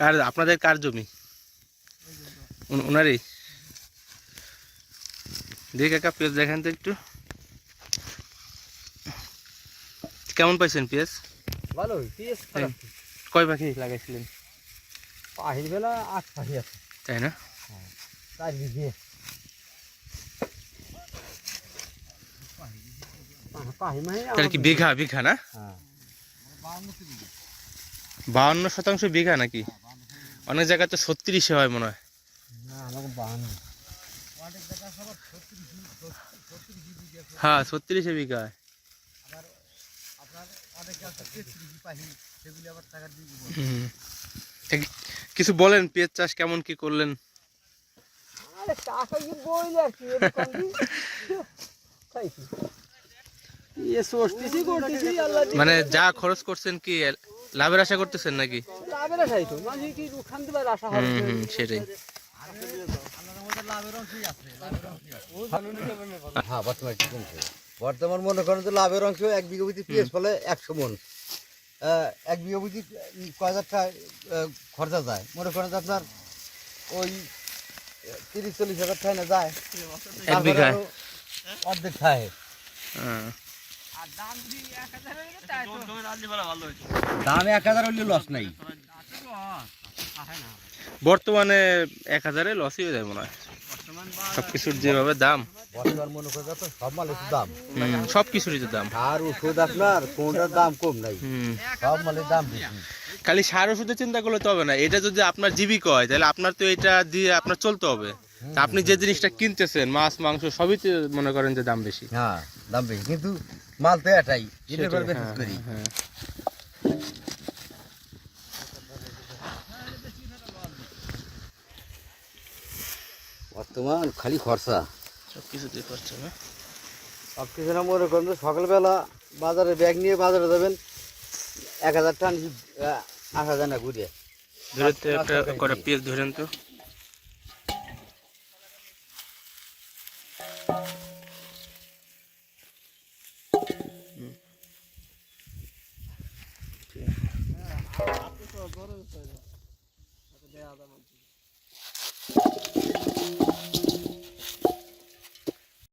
কার আপনাদের কার জমি? ওনারই দেখে কাকা পেঁয়াজ দেখেন তো একটু। কেমন পাইছেন পেঁয়াজ? ভালো কয় পাখি লাগাইছিলেন? পাহির বেলা আট পাহি আছে। তাই না? চার বিঘে। তাহলে কি বিঘা বিঘা না? হ্যাঁ। বাউন্ন শতাংশ বিঘা নাকি? অনেক জায়গায় তো ছত্রিশে হয় মনে হয়। হ্যাঁ ছত্রিশে বিঘা হয়। কিছু বলেন পেঁয়াজ চাষ কেমন কি করলেন। মানে যা খরচ করছেন কি লাভের আশা করতেছেন নাকি? লাভের আশাই তো মাঝে কি ওখান থেকে আশা হবে হুম হুম সেটাই। হ্যাঁ বর্তমানে একটু কমছে। বর্তমান মনে করেন যে লাভের অংশ এক বিঘা বুঝি পিএস ফলে একশো মন। এক বিঘা বুঝি কয় হাজার টাকা খরচা যায়? মনে করেন যে আপনার ওই তিরিশ চল্লিশ হাজার টাকা না যায়? অর্ধেক খায় হ্যাঁ। দাম এক হাজার হলে লস নাই। বর্তমানে এক হাজারে লসই হয়ে যায় মনে হয়। সব কিছুর যেভাবে দাম। মনে সব কিছুরই তো দাম। আর ওষুধ আপনার কোনটার দাম কম নাই। সব মালের দাম খালি সার ওষুধের চিন্তা করলে তো হবে না। এটা যদি আপনার জীবিকা হয় তাহলে আপনার তো এটা দিয়ে আপনার চলতে হবে। আপনি যে জিনিসটা কিনতেছেন মাছ মাংস সবই মনে করেন যে দাম বেশি। হ্যাঁ দাম বেশি। কিন্তু মাল তো এটাই এটা করে হ্যাঁ, করি। হ্যাঁ। বর্তমান খালি খরচা। সব কিছুতেই খরচা না? সব কিছু না মনে করেন সকালবেলা বাজারে ব্যাগ নিয়ে বাজারে যাবেন এক হাজার টান আসা যায় না ঘুরে। ধরে তো পাঁচ একটা টাকা আপনি তো জ্বর হয়েছে দেয়া যাবে